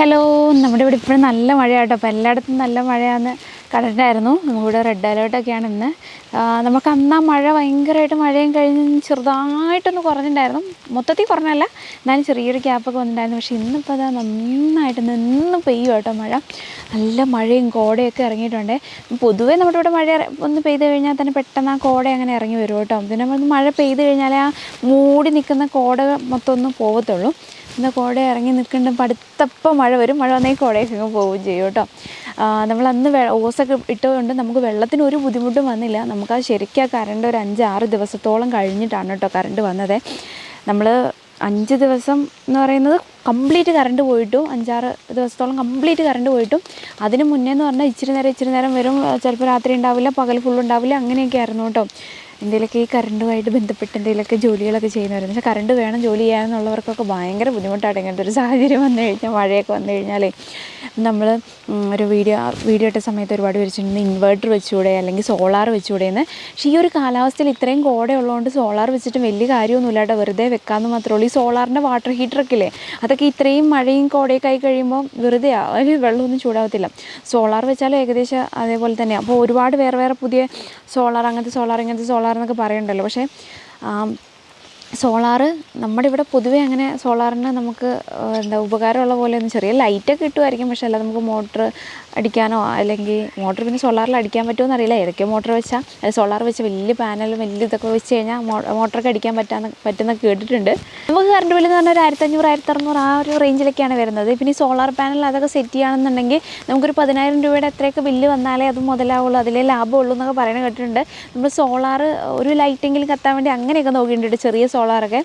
Hello നമ്മുടെ ഇവിടെ ഇപ്പോഴും നല്ല മഴയാട്ടോ. അപ്പോൾ എല്ലായിടത്തും നല്ല മഴയാന്ന് കണ്ടിട്ടായിരുന്നു നമുക്കിവിടെ റെഡ് അലേർട്ടൊക്കെയാണ് ഇന്ന്. നമുക്ക് അന്ന് ആ മഴ ഭയങ്കരമായിട്ട് മഴയും കഴിഞ്ഞ് ചെറുതായിട്ടൊന്ന് കുറഞ്ഞിട്ടുണ്ടായിരുന്നു. മൊത്തത്തിൽ കുറഞ്ഞല്ല എന്നാലും ചെറിയൊരു ഗ്യാപ്പൊക്കെ വന്നിട്ടുണ്ടായിരുന്നു. പക്ഷേ ഇന്നിപ്പോൾ അതാ നന്നായിട്ട് നിന്ന് പെയ്യും കേട്ടോ മഴ. നല്ല മഴയും കോടയൊക്കെ ഇറങ്ങിയിട്ടുണ്ട്. പൊതുവേ നമ്മുടെ ഇവിടെ മഴ ഒന്ന് പെയ്ത് കഴിഞ്ഞാൽ തന്നെ പെട്ടെന്ന് ആ കോട അങ്ങനെ ഇറങ്ങി വരും കേട്ടോ. പിന്നെ മഴ പെയ്ത് കഴിഞ്ഞാൽ ആ മൂടി നിൽക്കുന്ന കോട മൊത്തം ഒന്ന് പോകത്തുള്ളൂ ഇന്ന് കോട ഇറങ്ങി നിൽക്കേണ്ട പടുത്തപ്പം മഴ വരും. മഴ വന്നേ കോടയൊക്കെ പോവുകയും ചെയ്യും കേട്ടോ. നമ്മൾ അന്ന് ഓസൊക്കെ ഇട്ടുകൊണ്ട് നമുക്ക് വെള്ളത്തിന് ഒരു ബുദ്ധിമുട്ടും വന്നില്ല. നമുക്ക് ആ ശരിക്കും കറണ്ട് ഒരു അഞ്ച് ആറ് ദിവസത്തോളം കഴിഞ്ഞിട്ടാണ് കേട്ടോ കറണ്ട് വന്നത്. നമ്മൾ അഞ്ച് ദിവസം എന്ന് പറയുന്നത് കംപ്ലീറ്റ് കറണ്ട് പോയിട്ടും അഞ്ചാറ് ദിവസത്തോളം കംപ്ലീറ്റ് കറണ്ട് പോയിട്ടും അതിന് മുന്നേ എന്ന് പറഞ്ഞാൽ ഇച്ചിരി നേരം ഇച്ചിരി നേരം വരും. ചിലപ്പോൾ രാത്രി ഉണ്ടാവില്ല പകൽ ഫുൾ ഉണ്ടാവില്ല അങ്ങനെയൊക്കെ ആയിരുന്നു കേട്ടോ. എന്തെങ്കിലുമൊക്കെ ഈ കറണ്ടുമായിട്ട് ബന്ധപ്പെട്ട് എന്തെങ്കിലുമൊക്കെ ജോലികളൊക്കെ ചെയ്യുന്നവരും പക്ഷേ കറണ്ട് വേണം ജോലി ചെയ്യാമെന്നുള്ളവർക്കൊക്കെ ഭയങ്കര ബുദ്ധിമുട്ടാണ് ഇങ്ങനത്തെ ഒരു സാഹചര്യം വന്നു കഴിഞ്ഞാൽ മഴയൊക്കെ വന്നു കഴിഞ്ഞാലേ. നമ്മൾ ഒരു വീഡിയോ വീഡിയോ ഇട്ട സമയത്ത് ഒരുപാട് വിളിച്ചിട്ടുണ്ട് ഇൻവേർട്ടർ വെച്ചുകൂടെ അല്ലെങ്കിൽ സോളാർ വെച്ചുകൂടെ എന്ന്. പക്ഷേ ഈ ഒരു കാലാവസ്ഥയിൽ ഇത്രയും കോട ഉള്ളതുകൊണ്ട് സോളാർ വെച്ചിട്ട് വലിയ കാര്യമൊന്നുമില്ല കേട്ടോ. വെറുതെ വെക്കാമെന്ന് മാത്രമേ ഉള്ളൂ. ഈ സോളാറിന്റെ വാട്ടർ ഹീറ്ററൊക്കെ ഇല്ലേ? അതൊക്കെ ഇത്രയും മഴയും കോടയൊക്കെ ആയി കഴിയുമ്പോൾ വെറുതെ ഒരു വെള്ളമൊന്നും ചൂടാവത്തില്ല. സോളാർ വെച്ചാലും ഏകദേശം അതേപോലെ തന്നെ അപ്പോൾ ഒരുപാട് വേറെ വേറെ പുതിയ സോളാർ അങ്ങനത്തെ സോളാർ ഇങ്ങനത്തെ സോളാർ എന്നൊക്കെ പറയുന്നുണ്ടല്ലോ. പക്ഷേ സോളാർ സോളാറ് നമ്മുടെ ഇവിടെ പൊതുവേ അങ്ങനെ സോളാറിന് നമുക്ക് എന്താ ഉപകാരമുള്ള പോലെ ഒന്നും ചെറിയ ലൈറ്റൊക്കെ കിട്ടുമായിരിക്കും പക്ഷേ അല്ല നമുക്ക് മോട്ടർ അടിക്കാനോ അല്ലെങ്കിൽ മോട്ടർ പിന്നെ സോളാറിൽ അടിക്കാൻ പറ്റുമോ എന്നറിയില്ല. ഏതൊക്കെയോ മോട്ടർ വെച്ചാൽ അത് സോളാർ വെച്ച് വലിയ പാനലും വലിയ ഇതൊക്കെ വെച്ച് കഴിഞ്ഞാൽ മോട്ടറൊക്കെ അടിക്കാൻ പറ്റാന്ന് പറ്റുന്ന കേട്ടിട്ടുണ്ട്. നമുക്ക് കറണ്ട് ബില്ല് എന്ന് പറഞ്ഞാൽ ഒരു ആയിരത്തഞ്ഞൂറ് ആയിരത്തി അറുന്നൂറ് ആ ഒരു റേഞ്ചിലൊക്കെയാണ് വരുന്നത്. പിന്നെ സോളാർ പാനൽ അതൊക്കെ സെറ്റ് ചെയ്യുകയാണെന്നുണ്ടെങ്കിൽ നമുക്കൊരു പതിനായിരം രൂപയുടെ എത്രയൊക്കെ ബില്ല് വന്നാലേ അത് മുതലാവുള്ളൂ അതിലേ ലാഭമുള്ളൂ എന്നൊക്കെ പറയുന്നത് കേട്ടിട്ടുണ്ട്. നമ്മൾ സോളാർ ഒരു ലൈറ്റെങ്കിലും കത്താൻ വേണ്ടി അങ്ങനെയൊക്കെ നോക്കിയിട്ടുണ്ട് ചെറിയ സോളാറൊക്കെ.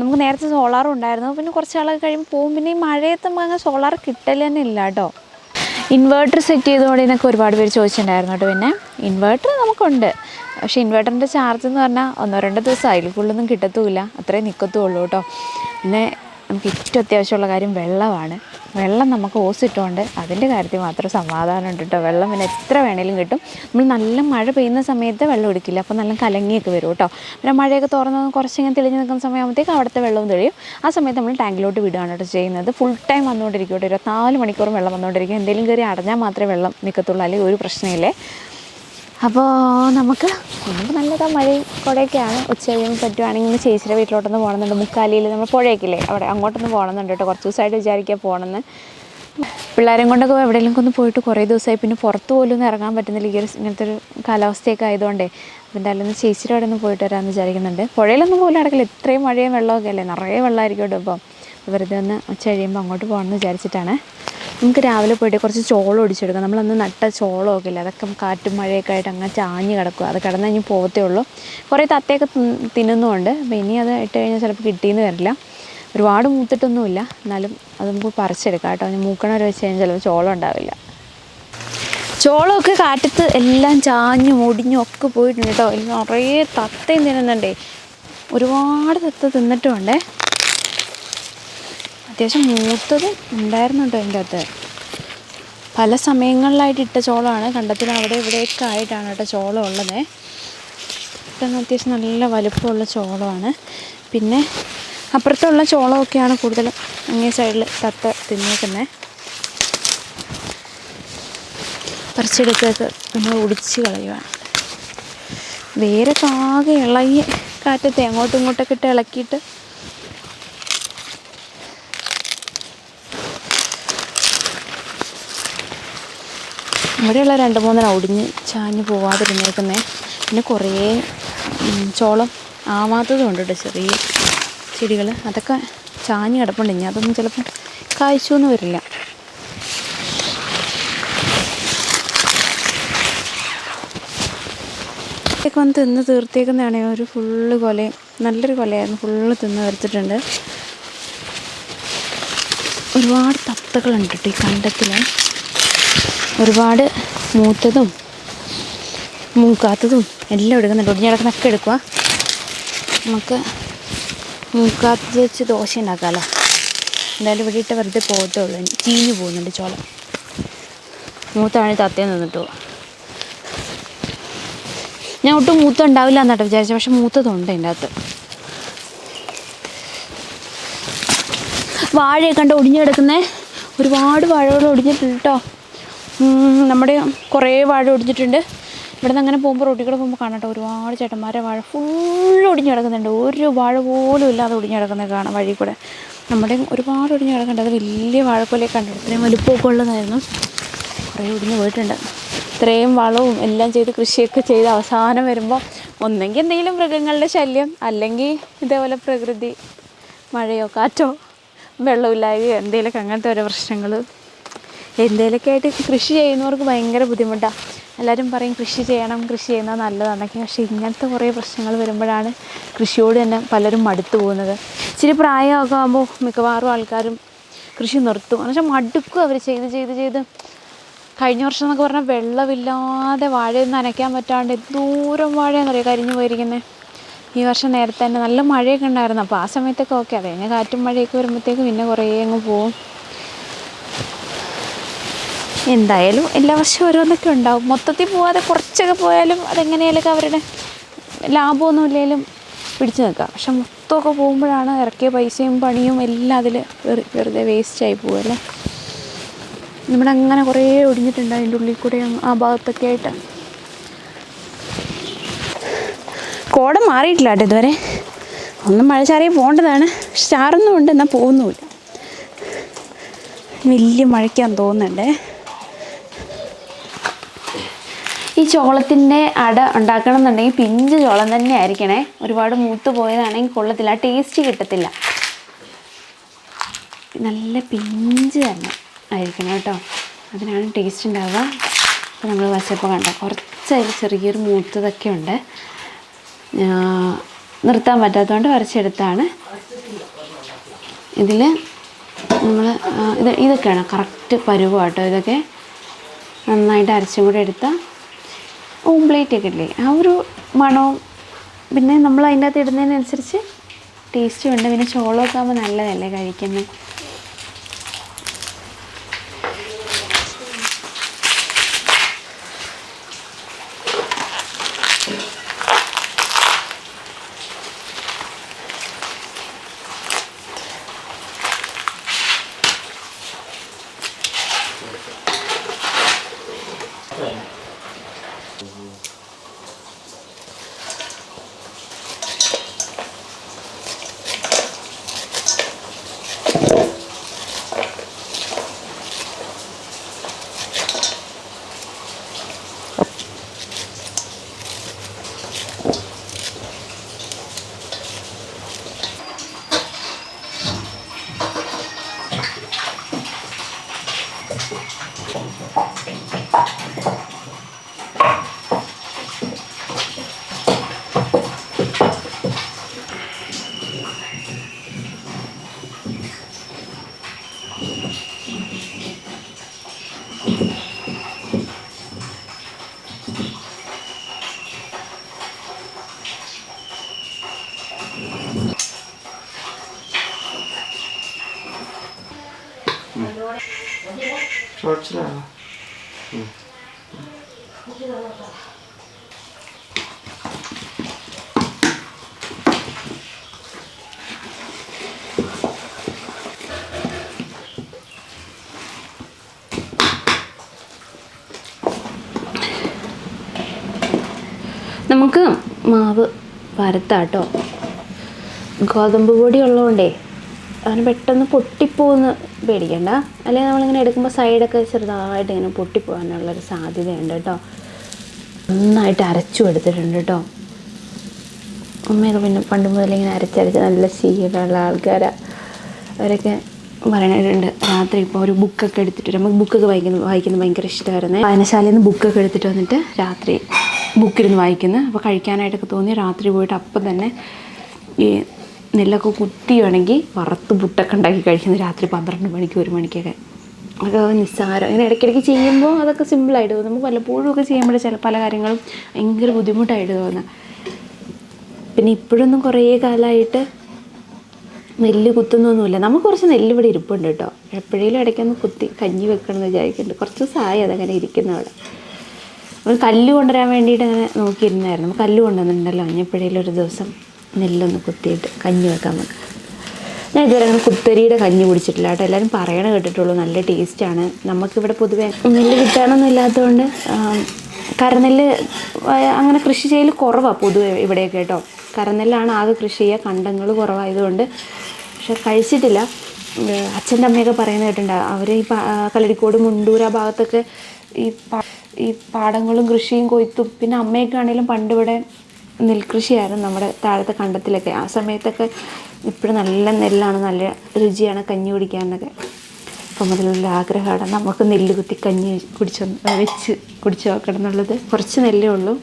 നമുക്ക് നേരത്തെ സോളാറും ഉണ്ടായിരുന്നു. പിന്നെ കുറച്ച് ആളൊക്കെ കഴിയുമ്പോൾ പോകും. പിന്നെ ഈ മഴയത്ത് നമുക്ക് അങ്ങനെ സോളാർ കിട്ടൽ തന്നെ ഇല്ല കേട്ടോ. ഇൻവേർട്ടർ സെറ്റ് ചെയ്തുകൊണ്ട് എന്നൊക്കെ ഒരുപാട് പേര് ചോദിച്ചിട്ടുണ്ടായിരുന്നു കേട്ടോ. പിന്നെ ഇൻവേർട്ടർ നമുക്കുണ്ട്. പക്ഷേ ഇൻവേർട്ടറിന്റെ ചാർജ് എന്ന് പറഞ്ഞാൽ ഒന്നോ രണ്ടോ ദിവസം അതിൽ ഫുള്ളൊന്നും കിട്ടത്തുമില്ല. അത്രേ നിൽക്കത്തുള്ളൂ കേട്ടോ. പിന്നെ നമുക്ക് ഏറ്റവും അത്യാവശ്യമുള്ള കാര്യം വെള്ളമാണ്. വെള്ളം നമുക്ക് ഓസിട്ടുകൊണ്ട് അതിന്റെ കാര്യത്തിൽ മാത്രം സമാധാനം ഉണ്ട് കേട്ടോ വെള്ളം പിന്നെ എത്ര വേണേലും കിട്ടും. നമ്മൾ നല്ല മഴ പെയ്യുന്ന സമയത്ത് വെള്ളം എടുക്കില്ല അപ്പോൾ നല്ല കലങ്ങിയൊക്കെ വരും കേട്ടോ പിന്നെ മഴയൊക്കെ തുറന്ന് കുറച്ചിങ്ങനെ തെളിഞ്ഞ് നിൽക്കുന്ന സമയമാകുമ്പോഴത്തേക്ക് അവിടുത്തെ വെള്ളം തെളിയും. ആ സമയത്ത് നമ്മൾ ടാങ്കിലോട്ട് വിടുകയാണ് കേട്ടോ ചെയ്യുന്നത്. ഫുൾ ടൈം വന്നുകൊണ്ടിരിക്കും കേട്ടോ ഇരുപത്തിനാല് മണിക്കൂറും വെള്ളം വന്നുകൊണ്ടിരിക്കും. എന്തെങ്കിലും കയറി അടഞ്ഞാൽ മാത്രമേ വെള്ളം നിൽക്കത്തുള്ളൂ. അല്ലെങ്കിൽ ഒരു പ്രശ്നമില്ലേ? അപ്പോൾ നമുക്ക് നമുക്ക് നല്ലതാ മഴയും കുടയൊക്കെയാണ് ഉച്ച കഴിയുമ്പോൾ പറ്റുവാണെങ്കിൽ ചേച്ചിയുടെ വീട്ടിലോട്ടൊന്ന് പോകണമെന്നുണ്ട് മുക്കാലിയിൽ നമ്മൾ പുഴയൊക്കെയില്ലേ അവിടെ അങ്ങോട്ടൊന്ന് പോകണമെന്നുണ്ട് കേട്ടോ. കുറച്ച് ദിവസമായിട്ട് വിചാരിക്കുക പോകണമെന്ന് പിള്ളേരെയും കൊണ്ടൊക്കെ എവിടെയെങ്കിലും ഒന്ന് പോയിട്ട് കുറേ ദിവസമായി. പിന്നെ പുറത്ത് പോലും ഒന്നും ഇറങ്ങാൻ പറ്റുന്നില്ല. ഈ ഒരു ഇങ്ങനത്തെ ഒരു കാലാവസ്ഥയൊക്കെ ആയതുകൊണ്ടേ. അപ്പോൾ എന്തായാലും ഒന്ന് ചേച്ചിയുടെ അവിടെ ഒന്ന് പോയിട്ട് വരാമെന്ന് വിചാരിക്കുന്നുണ്ട്. പുഴയിലൊന്നും പോലും നടക്കില്ല. ഇത്രയും മഴയും വെള്ളമൊക്കെ അല്ലേ? നിറയെ വെള്ളമായിരിക്കും കേട്ടോ ഇപ്പം. വെറുതെ ഒന്ന് ഉച്ച കഴിയുമ്പോൾ അങ്ങോട്ട് പോകണമെന്ന് വിചാരിച്ചിട്ടാണ്. നമുക്ക് രാവിലെ പോയിട്ട് കുറച്ച് ചോളം ഒടിച്ചെടുക്കാം. നമ്മളന്ന് നട്ട ചോളമൊക്കെ ഇല്ല അതൊക്കെ കാറ്റും മഴയൊക്കെ ആയിട്ട് അങ്ങനെ ചാഞ്ഞ് കിടക്കുക അത് കിടന്ന് കഴിഞ്ഞ് പോകത്തേ ഉള്ളൂ. കുറേ തത്തയൊക്കെ തിന്ന് തിന്നുന്നുമുണ്ട് അപ്പോൾ ഇനി അത് ഇട്ട് കഴിഞ്ഞാൽ ചിലപ്പോൾ കിട്ടിയെന്ന് വരില്ല. ഒരുപാട് മൂത്തിട്ടൊന്നുമില്ല. എന്നാലും അത് നമുക്ക് പറിച്ചെടുക്കാം കേട്ടോ. ഇനി മൂക്കണവരെ വെച്ച് കഴിഞ്ഞാൽ ചിലപ്പോൾ ചോളം ഉണ്ടാവില്ല. ചോളമൊക്കെ കാറ്റത്ത് എല്ലാം ചാഞ്ഞും ഒടിഞ്ഞും ഒക്കെ പോയിട്ടുണ്ട് കേട്ടോ. ഇതിൽ നിറയെ തത്തയും തിന്നുന്നുണ്ടേ. ഒരുപാട് തത്ത തിന്നിട്ടുമുണ്ടേ. അത്യാവശ്യം മൂത്തത് ഉണ്ടായിരുന്നു അതിന്റെ അകത്ത്. പല സമയങ്ങളിലായിട്ട് ഇട്ട ചോളമാണ്. കണ്ടത്തിൽ അവിടെ ഇവിടെയൊക്കെ ആയിട്ടാണ് കേട്ടോ ചോളം ഉള്ളത്. പെട്ടെന്ന് അത്യാവശ്യം നല്ല വലുപ്പമുള്ള ചോളമാണ്. പിന്നെ അപ്പുറത്തുള്ള ചോളമൊക്കെയാണ് കൂടുതലും അങ്ങേ സൈഡിൽ തത്ത തിന്നേക്കുന്നത് പറിച്ചെടുത്തൊക്കെ നമ്മൾ ഒടിച്ച് കളയുവാണ്. വേരൊക്കെ ആകെ ഇളകി കാറ്റത്തെ അങ്ങോട്ടും ഇങ്ങോട്ടൊക്കെ ഇട്ട് ഇളക്കിയിട്ട് ഇവിടെയുള്ള രണ്ട് മൂന്നെണ്ണം ഒടിഞ്ഞ് ചാഞ്ഞ് പോവാതിരുന്നേക്കുന്നേ. പിന്നെ കുറേ ചോളം ആവാത്തതും കേട്ടോ ചെറിയ ചെടികൾ അതൊക്കെ ചാഞ്ഞ് കിടപ്പുണ്ട്. ഇനി അതൊന്നും ചിലപ്പോൾ കായ്ച്ചൊന്നും വരില്ല. ഇതൊക്കെ വന്ന് തിന്ന് തീർത്തേക്കുന്നതാണ് ഒരു ഫുള്ള് കൊലയും. നല്ലൊരു കൊലയായിരുന്നു. ഫുള്ള് തിന്ന് തീർത്തിട്ടുണ്ട്. ഒരുപാട് തത്തകളുണ്ട് കേട്ടോ ഈ കണ്ടത്തിൽ ഒരുപാട് മൂത്തതും മൂക്കാത്തതും എല്ലാം എടുക്കുന്നുണ്ട്. ഒടിഞ്ഞ് എടുക്കുക നമുക്ക് മൂക്കാത്തത് വെച്ച് ദോശ ഉണ്ടാക്കാമല്ലോ എന്തായാലും ഇവിടെ ഇട്ട് വെറുതെ പോകത്തേ ഉള്ളൂ. ചീഞ്ഞു പോകുന്നുണ്ട് ചോളം മൂത്താണ് തത്തേ നിന്നിട്ട്. ഞാൻ ഒട്ടും മൂത്ത ഉണ്ടാവില്ല എന്നാട്ടോ വിചാരിച്ചത്. പക്ഷെ മൂത്തതുണ്ട് അതിന്റെ അകത്ത്. വാഴയൊക്കെ കണ്ട് ഒടിഞ്ഞു കിടക്കുന്നേ. ഒരുപാട് വാഴകൾ ഒടിഞ്ഞിട്ടുണ്ട് കേട്ടോ. നമ്മുടെ കുറേ വാഴ ഒടിഞ്ഞിട്ടുണ്ട്. ഇവിടെ നിന്ന് അങ്ങനെ പോകുമ്പോൾ റോട്ടിൽ കൂടെ പോകുമ്പോൾ കാണാം കേട്ടോ ഒരുപാട് ചേട്ടന്മാരെ വാഴ ഫുൾ ഒടിഞ്ഞു കിടക്കുന്നുണ്ട്. ഒരു വാഴ പോലും ഇല്ലാതെ ഒടിഞ്ഞു കിടക്കുന്നത് കാണാം വഴി കൂടെ. നമ്മുടെ ഒരുപാട് ഒടിഞ്ഞു കിടക്കുന്നുണ്ട്. അത് വലിയ വാഴക്കൊലയൊക്കെ കണ്ടു ഇത്രയും വലുപ്പമൊക്കെ ഉള്ളതായിരുന്നു. കുറേ ഒടിഞ്ഞു പോയിട്ടുണ്ട്. ഇത്രയും വളവും എല്ലാം ചെയ്ത് കൃഷിയൊക്കെ ചെയ്ത് അവസാനം വരുമ്പോൾ ഒന്നെങ്കിൽ എന്തെങ്കിലും മൃഗങ്ങളുടെ ശല്യം അല്ലെങ്കിൽ ഇതേപോലെ പ്രകൃതി മഴയോ കാറ്റോ വെള്ളമില്ലായ്കയോ എന്തെങ്കിലുമൊക്കെ അങ്ങനത്തെ ഓരോ പ്രശ്നങ്ങൾ എന്തെങ്കിലുമൊക്കെ ആയിട്ട് കൃഷി ചെയ്യുന്നവർക്ക് ഭയങ്കര ബുദ്ധിമുട്ടാണ് എല്ലാവരും പറയും കൃഷി ചെയ്യണം കൃഷി ചെയ്യുന്നത് നല്ലതാണെന്നൊക്കെ പക്ഷേ ഇങ്ങനത്തെ കുറേ പ്രശ്നങ്ങൾ വരുമ്പോഴാണ് കൃഷിയോട് തന്നെ പലരും മടുത്തു പോകുന്നത്. ഇച്ചിരി പ്രായമൊക്കെ ആകുമ്പോൾ മിക്കവാറും ആൾക്കാരും കൃഷി നിർത്തും. എന്ന് വെച്ചാൽ മടുക്കും അവർ ചെയ്ത് ചെയ്ത് ചെയ്ത്. കഴിഞ്ഞ വർഷം എന്നൊക്കെ പറഞ്ഞാൽ വെള്ളമില്ലാതെ വാഴയൊന്നും നനയ്ക്കാൻ പറ്റാണ്ട് എന്തോരം വാഴയാണെന്നറിയോ കരിഞ്ഞു പോയിരിക്കുന്നത് ഈ വർഷം നേരത്തെ തന്നെ നല്ല മഴയൊക്കെ ഉണ്ടായിരുന്നു. അപ്പോൾ ആ സമയത്തൊക്കെ ഓക്കെ. അത് കഴിഞ്ഞാൽ കാറ്റും മഴയൊക്കെ വരുമ്പോഴത്തേക്ക് പിന്നെ കുറേ അങ്ങ് പോവും. എന്തായാലും എല്ലാ വർഷവും ഓരോന്നൊക്കെ ഉണ്ടാവും. മൊത്തത്തിൽ പോവാതെ കുറച്ചൊക്കെ പോയാലും അതെങ്ങനെയാലൊക്കെ അവരുടെ ലാഭമൊന്നും ഇല്ലെങ്കിലും പിടിച്ചു നിൽക്കാം. പക്ഷെ മൊത്തമൊക്കെ പോകുമ്പോഴാണ് ഇറക്കിയ പൈസയും പണിയും എല്ലാം അതിൽ വെറുതെ വേസ്റ്റായി പോവല്ലേ നമ്മുടെ അങ്ങനെ കുറേ ഒടിഞ്ഞിട്ടുണ്ട് അതിന്റെ ഉള്ളിൽ കൂടെ ആ ഭാഗത്തൊക്കെ ആയിട്ട്. കോട മാറിയിട്ടില്ല കേട്ടോ ഇതുവരെ. ഒന്നും മഴ ചാറിയ പോകേണ്ടതാണ്. ചാറുന്നുമുണ്ട് എന്നാൽ പോകുന്നുമില്ല. വലിയ മഴയ്ക്കാൻ തോന്നുന്നുണ്ടേ ഈ ചോളത്തിന്റെ അട ഉണ്ടാക്കണം എന്നുണ്ടെങ്കിൽ പിഞ്ച് ചോളം തന്നെ ആയിരിക്കണേ. ഒരുപാട് മൂത്ത് പോയതാണെങ്കിൽ കൊള്ളത്തില്ല. ടേസ്റ്റ് കിട്ടത്തില്ല. നല്ല പിഞ്ച് തന്നെ ആയിരിക്കണം കേട്ടോ. അതിനാണ് ടേസ്റ്റ് ഉണ്ടാവുക. അപ്പോൾ നമ്മൾ വശപ്പോൾ കണ്ട കുറച്ച് അതിൽ ചെറിയൊരു മൂത്തതൊക്കെ ഉണ്ട്. നിർത്താൻ പറ്റാത്തതുകൊണ്ട് വരച്ചെടുത്താണ്. ഇതിൽ നമ്മൾ ഇത് ഇതൊക്കെയാണ് കറക്റ്റ് പരുവം കേട്ടോ ഇതൊക്കെ. നന്നായിട്ട് അരച്ചും കൂടെ എടുത്താൽ ഓംപ്ലേറ്റ് ഒക്കെ ഇല്ലേ ആ ഒരു മണവും പിന്നെ നമ്മൾ അതിന്റെ അകത്ത് ഇടുന്നതിനനുസരിച്ച് ടേസ്റ്റും ഉണ്ട്. പിന്നെ ചോളമൊക്കെ ആകുമ്പോൾ നല്ലതല്ലേ കഴിക്കുന്നത് പരത്താട്ടോ ഗോതമ്പ് പൊടി ഉള്ളതുകൊണ്ടേ അങ്ങനെ പെട്ടെന്ന് പൊട്ടിപ്പോകുന്ന പേടിക്കണ്ട. അല്ലെങ്കിൽ നമ്മളിങ്ങനെ എടുക്കുമ്പോൾ സൈഡൊക്കെ ചെറുതായിട്ട് ഇങ്ങനെ പൊട്ടിപ്പോകാനുള്ളൊരു സാധ്യതയുണ്ട് കേട്ടോ. നന്നായിട്ട് അരച്ചു എടുത്തിട്ടുണ്ട് കേട്ടോ. അമ്മയൊക്കെ പിന്നെ പണ്ട് മുതൽ ഇങ്ങനെ അരച്ചരച്ച് നല്ല ശീലമുള്ള ആൾക്കാരാണ് അവരൊക്കെ പറയണുണ്ട് രാത്രി ഇപ്പോൾ ഒരു ബുക്കൊക്കെ എടുത്തിട്ട് നമുക്ക് ബുക്കൊക്കെ വായിക്കുന്ന വായിക്കുന്നത് ഭയങ്കര ഇഷ്ടമായിരുന്നു വായനശാലയിൽ നിന്ന് ബുക്കൊക്കെ എടുത്തിട്ട് വന്നിട്ട് രാത്രി ബുക്കിരുന്ന് വായിക്കുന്നത് അപ്പോൾ കഴിക്കാനായിട്ടൊക്കെ തോന്നി. രാത്രി പോയിട്ട് അപ്പം തന്നെ ഈ നെല്ലൊക്കെ കുത്തിയാണെങ്കിൽ വറുത്ത് പുട്ടൊക്കെ ഉണ്ടാക്കി കഴിക്കുന്നത് രാത്രി പന്ത്രണ്ട് മണിക്ക് ഒരു മണിക്കൊക്കെ. അതൊക്കെ നിസ്സാരം. അങ്ങനെ ഇടയ്ക്കിടയ്ക്ക് ചെയ്യുമ്പോൾ അതൊക്കെ സിമ്പിളായിട്ട് തോന്നും. നമുക്ക് വല്ലപ്പോഴും ഒക്കെ ചെയ്യുമ്പോൾ ചില പല കാര്യങ്ങളും ഭയങ്കര ബുദ്ധിമുട്ടായിട്ട് തോന്നുക പിന്നെ ഇപ്പോഴൊന്നും കുറേ കാലമായിട്ട് നെല്ല് കുത്തുന്നൊന്നുമില്ല. നമുക്ക് കുറച്ച് നെല്ല് ഇവിടെ ഇരിപ്പുണ്ട് കേട്ടോ. എപ്പോഴേലും ഇടയ്ക്കൊന്ന് കുത്തി കഞ്ഞി വെക്കണമെന്ന് വിചാരിക്കുന്നുണ്ട്. കുറച്ച് ദിവസമായി അതങ്ങനെ ഇരിക്കുന്ന അവിടെ നമ്മൾ കല്ല് കൊണ്ടുവരാൻ വേണ്ടിയിട്ട് അങ്ങനെ നോക്കിയിരുന്നായിരുന്നു. കല്ല് കൊണ്ടുവന്നിട്ടുണ്ടല്ലോ. എപ്പോഴേലും ഒരു ദിവസം നെല്ലൊന്ന് കുത്തിയിട്ട് കഞ്ഞി വെക്കാൻ നമുക്ക് ഞാൻ ഇതുവരെ അങ്ങനെ കുത്തരിയുടെ കഞ്ഞി കുടിച്ചിട്ടില്ല കേട്ടോ. എല്ലാവരും പറയണ കേട്ടിട്ടുള്ളൂ. നല്ല ടേസ്റ്റാണ് നമുക്കിവിടെ പൊതുവേ നെല്ല് കിട്ടാനൊന്നും ഇല്ലാത്തതുകൊണ്ട് കരനെല്ല് അങ്ങനെ കൃഷി ചെയ്യൽ കുറവാണ് പൊതുവെ ഇവിടെയൊക്കെ കേട്ടോ. കരനെല്ലാണ് ആകെ കൃഷി ചെയ്യുക. കണ്ടങ്ങൾ കുറവായതുകൊണ്ട് പക്ഷെ കഴിച്ചിട്ടില്ല. അച്ഛന്റെ അമ്മയൊക്കെ പറയുന്നത് കേട്ടിട്ടുണ്ട്. അവർ ഈ കല്ലടിക്കോട് മുണ്ടൂർ ആ ഭാഗത്തൊക്കെ ഈ ഈ പാടങ്ങളും കൃഷിയും കൊയ്ത്തും. പിന്നെ അമ്മയൊക്കെ ആണെങ്കിലും പണ്ടിവിടെ നെൽകൃഷിയായിരുന്നു നമ്മുടെ താഴത്തെ കണ്ടത്തിലൊക്കെ. ആ സമയത്തൊക്കെ ഇപ്പോഴും നല്ല നെല്ലാണ് നല്ല രുചിയാണ് കഞ്ഞി കുടിക്കാനൊക്കെ. അപ്പം അതിലുള്ള ആഗ്രഹമാണ് നമുക്ക് നെല്ല് കുത്തി കഞ്ഞി കുടിച്ച് വെച്ച് കുടിച്ച് നോക്കണം എന്നുള്ളത്. കുറച്ച് നെല്ലേ ഉള്ളൂ.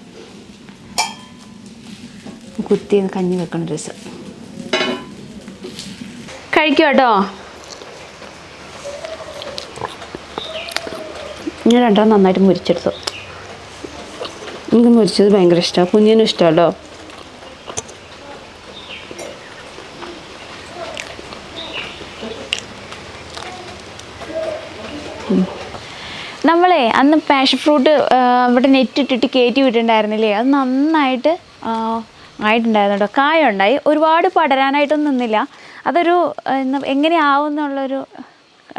കുത്തി കഞ്ഞി വെക്കണം രസം കഴിക്കും കേട്ടോ ഞാൻ രണ്ടെണ്ണം നന്നായിട്ട് മുരിച്ചെടുത്തു. എനിക്ക് മുരിച്ചത് ഭയങ്കര ഇഷ്ടമാണ് കുഞ്ഞിനും ഇഷ്ടമല്ലോ നമ്മളേ അന്ന് പാഷൻ ഫ്രൂട്ട് ഇവിടെ നെറ്റ് ഇട്ടിട്ട് കയറ്റി വിട്ടിട്ടുണ്ടായിരുന്നില്ലേ? അത് നന്നായിട്ട് ആയിട്ടുണ്ടായിരുന്നു കേട്ടോ കായ ഉണ്ടായി. ഒരുപാട് പടരാനായിട്ടൊന്നും നിന്നില്ല. അതൊരു എങ്ങനെയാവും എന്നുള്ളൊരു